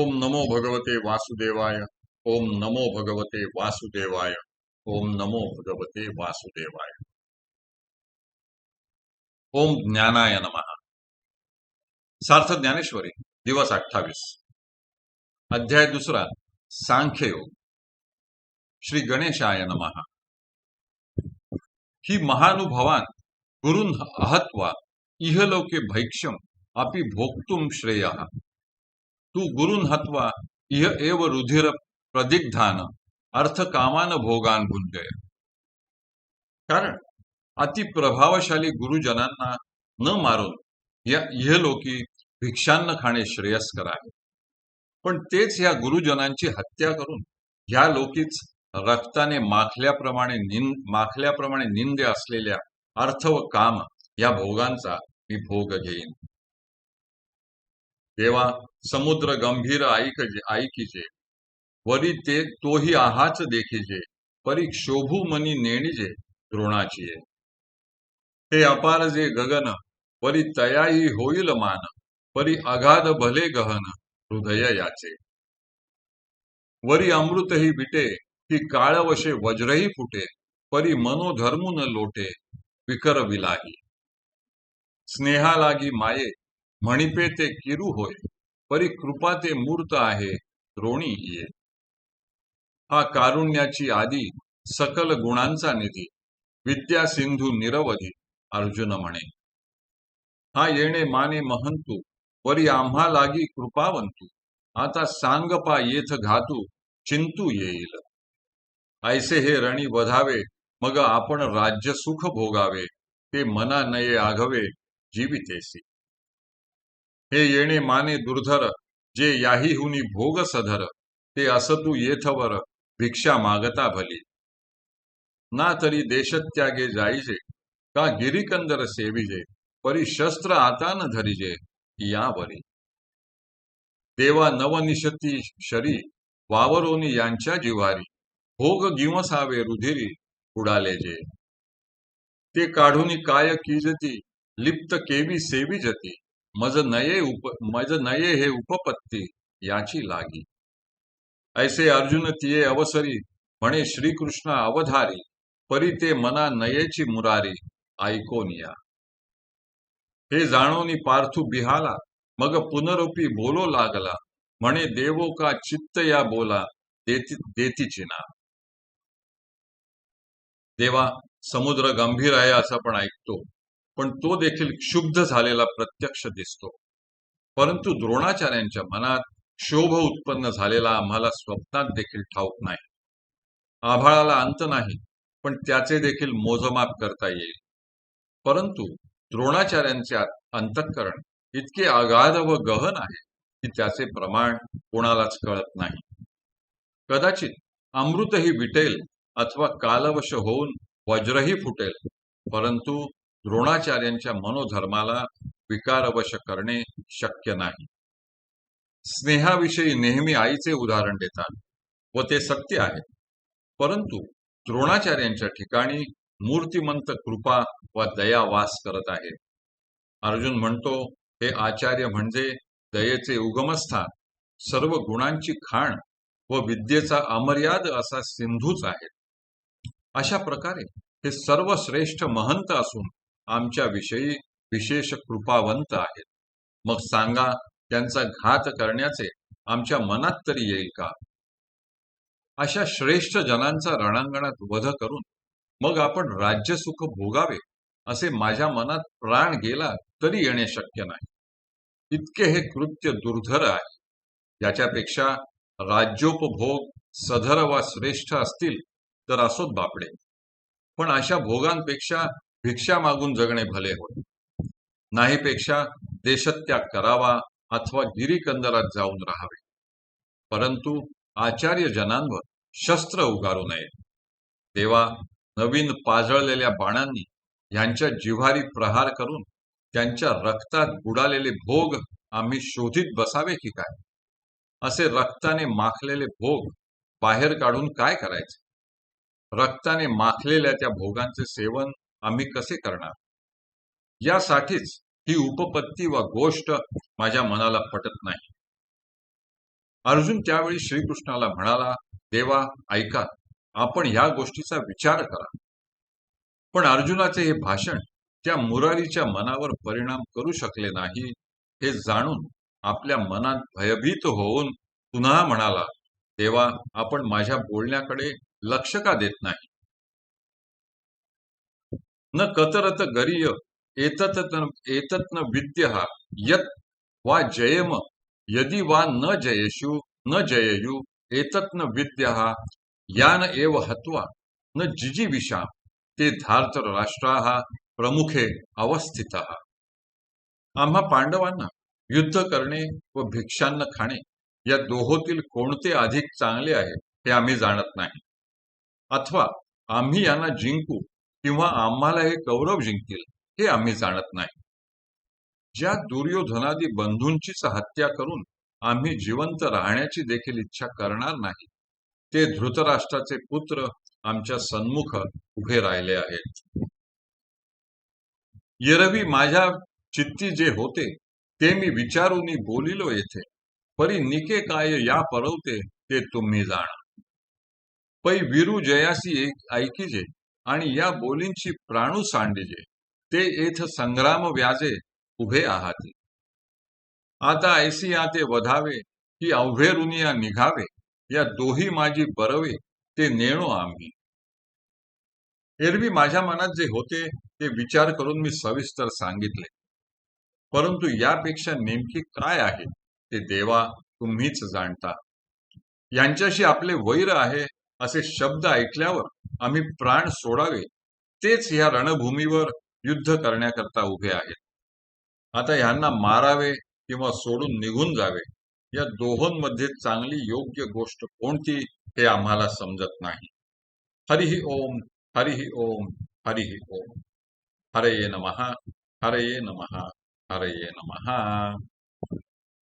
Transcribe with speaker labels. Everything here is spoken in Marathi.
Speaker 1: ओम नमो भगवते वासुदेवाय, ओम नमो भगवते वासुदेवाय, ओम नमो भगवते वासुदेवाय। ओम ज्ञानाय नमः। सार्थ ज्ञानेश्वरी, दिवस अठ्ठावीस। अध्याय दुसरा सांख्ययोग श्री गणेशाय नमः। ही महानुभवान गुरुन अहत्वा इहलोके भैक्ष्यम अपि भोक्तुम श्रेय। तू गुरुन हत्वा इह एव रुधिर प्रदिग्धान अर्थ कामान भोगान गुंजय कारण अति प्रभावशाली गुरुजनांना न मारून या इहलोकी भिक्षांना खाणे श्रेयस्कर आहे. पण तेच या गुरुजनांची हत्या करून ह्या लोकीच रक्ताने माखल्याप्रमाणे निंद माखल्याप्रमाणे निंदे असलेल्या अर्थ व काम या भोगांचा मी भोग घेईन. देवा समुद्र गंभीर ऐक ऐकिजे वरी ते तोही आहाच देखिजे. परी शोभू मनी नेणिजे द्रोणाची हे अपार जे गगन परी तयाही होईल मान. परी अगाध भले गहन हृदय याचे. वरी अमृतही विटे की काळवशे वज्रही फुटे. परी मनोधर्मून लोटे विकर विलाही. स्नेहा लागी माये म्हणिपे ते किरू होय. परी कृपा ते मूर्त आहे द्रोणी ये. हा कारुण्याची आदी सकल गुणांचा निधी विद्या सिंधू निरवधी अर्जुन म्हणे. हा येणे माने महंतू परी आम्हा लागी कृपावंतू. आता सांगपा येथ घातू चिंतू येईल. ऐसे हे रणी वधावे मग आपण राज्य सुख भोगावे ते मना नये आघवे जीवितेसी. हे येणे माने दुर्धर जे याहीहुनी भोग सधर ते असतू येथवर भिक्षा मागता भली. ना तरी देशत्यागे जाईजे का गिरीकंदर सेविजे परी शस्त्र आता न धरिजे यावरी. देवा नवनिशती शरी वावरोनी यांच्या जिवारी भोग गिवसावे रुधिरी उडाले जे. ते काढून काय कीजती लिप्त केवी सेवी जती. मज नये उप मज नये हे उपपत्ती याची लागी. ऐसे अर्जुन तिये अवसरी म्हणे श्रीकृष्ण अवधारी परी ते मना नयेची मुरारी ऐकोनिया हे जाणोनी पार्थू बिहाला मग पुनरूपी बोलो लागला म्हणे देवो का चित्त या बोला देती देतीची ना देवा समुद्र गंभीर आहे असं आपण ऐकतो. पण तो देखील क्षुब्ध झालेला प्रत्यक्ष दिसतो. परंतु द्रोणाचार्यांच्या मनात शोभ उत्पन्न झालेला आम्हाला स्वप्नात देखील ठाऊक नाही. आभाळाला अंत नाही पण त्याचे देखील मोजमाप करता येईल. परंतु द्रोणाचार्यांचे अंतःकरण इतके अगाध व गहन आहे की त्याचे प्रमाण कोणालाच कळत नाही. कदाचित अमृतही विटेल अथवा कालवश होऊन वज्रही फुटेल परंतु द्रोणाचार्यांच्या मनोधर्माला विकारवश करणे शक्य नाही. स्नेहाविषयी नेहमी आईचे उदाहरण देतात व ते सत्य आहे परंतु द्रोणाचार्यांच्या ठिकाणी मूर्तिमंत कृपा व दया वास करत आहे अर्जुन म्हणतो हे आचार्य म्हणजे दयेचे उगमस्थान. सर्व गुणांची खाण व विद्येचा अमर्याद असा सिंधूच आहे. अशा प्रकारे हे सर्व श्रेष्ठ महंत असून आमच्याविषयी विशेष कृपावंत आहेत. मग सांगा त्यांचा घात करण्याचे आमच्या मनात तरी येईल का? अशा श्रेष्ठ जनांचा रणांगणात वध करून मग आपण राज्य सुख भोगावे असे माझ्या मनात प्राण गेला तरी येणे शक्य नाही. इतके हे कृत्य दुर्धर आहे. याच्यापेक्षा राज्योपभोग सधर वा श्रेष्ठ असतील तर असोत बापडे. पण अशा भोगांपेक्षा भिक्षा मागून जगणे भले होय. नाहीपेक्षा देशत्याग करावा अथवा गिरीकंदरात जाऊन राहावे. परंतु आचार्य जनांवर शस्त्र उगारू नये. तेव्हा नवीन पाजळलेल्या बाणांनी यांच्या जिव्हारी प्रहार करून त्यांच्या रक्तात बुडालेले भोग आम्ही शोधित बसावे की काय? असे रक्ताने माखलेले भोग बाहेर काढून काय करायचे? रक्ताने माखलेल्या त्या भोगांचे सेवन आम्ही कसे करणार? यासाठीच ही उपपत्ती व गोष्ट माझ्या मनाला पटत नाही. अर्जुन त्यावेळी श्रीकृष्णाला म्हणाला देवा ऐका आपण ह्या गोष्टीचा विचार करा. पण अर्जुनाचे हे भाषण त्या मुरारीच्या मनावर परिणाम करू शकले नाही हे जाणून आपल्या मनात भयभीत होऊन पुन्हा म्हणाला देवा आपण माझ्या बोलण्याकडे लक्ष का देत नाही? न कतरत गरीय एतत एतत न विद्य यत वा जयम यदि वा न जयेशु न जययु एतत न विद्य यान एव हत्वा न जिजीविषा ते धार्तर राष्ट्रा प्रमुखे अवस्थित। आम्हा पांडवांना युद्ध करणे व भिक्षांना खाणे या दोहोतील कोणते अधिक चांगले आहे हे आम्ही जाणत नाही. अथवा आम्ही यांना जिंकू किंवा आम्हाला हे कौरव जिंकतील हे आम्ही जाणत नाही. ज्या दुर्योधनादी बंधूंचीच हत्या करून आम्ही जिवंत राहण्याची देखील इच्छा करणार नाही ते धृतराष्ट्राचे पुत्र आमच्या सन्मुख उभे राहिले आहेत. येरवी माझ्या चित्ती जे होते ते मी विचारून बोलिलो येथे परी निके काय या परवते ते तुम्ही जाणा. पै विरू जयासी एक ऐकिजे आणि या बोलींची प्राणू सांडिजे ते येथ संग्राम व्याजे उभे आहाते. आता ऐसी आते वधावे की अवघेरुनिया निघावे या दोही माझी बरवे ते नेणो आम्ही. एरवी माझ्या मनात जे होते ते विचार करून मी सविस्तर सांगितले. परंतु यापेक्षा नेमकी काय आहे ते देवा तुम्हीच जाणता. यांच्याशी आपले वैर आहे असे शब्द ऐकल्यावर आम्ही प्राण सोडावे तेच ह्या रणभूमीवर युद्ध करण्याकरता उभे आहेत. आता ह्यांना मारावे किंवा सोडून निघून जावे या दोहोंमध्ये चांगली योग्य गोष्ट कोणती हे आम्हाला समजत नाही. हरिही ओम हरिही ओम हरिही ओम. हरये नमहा हरये नमहा हरये नमहा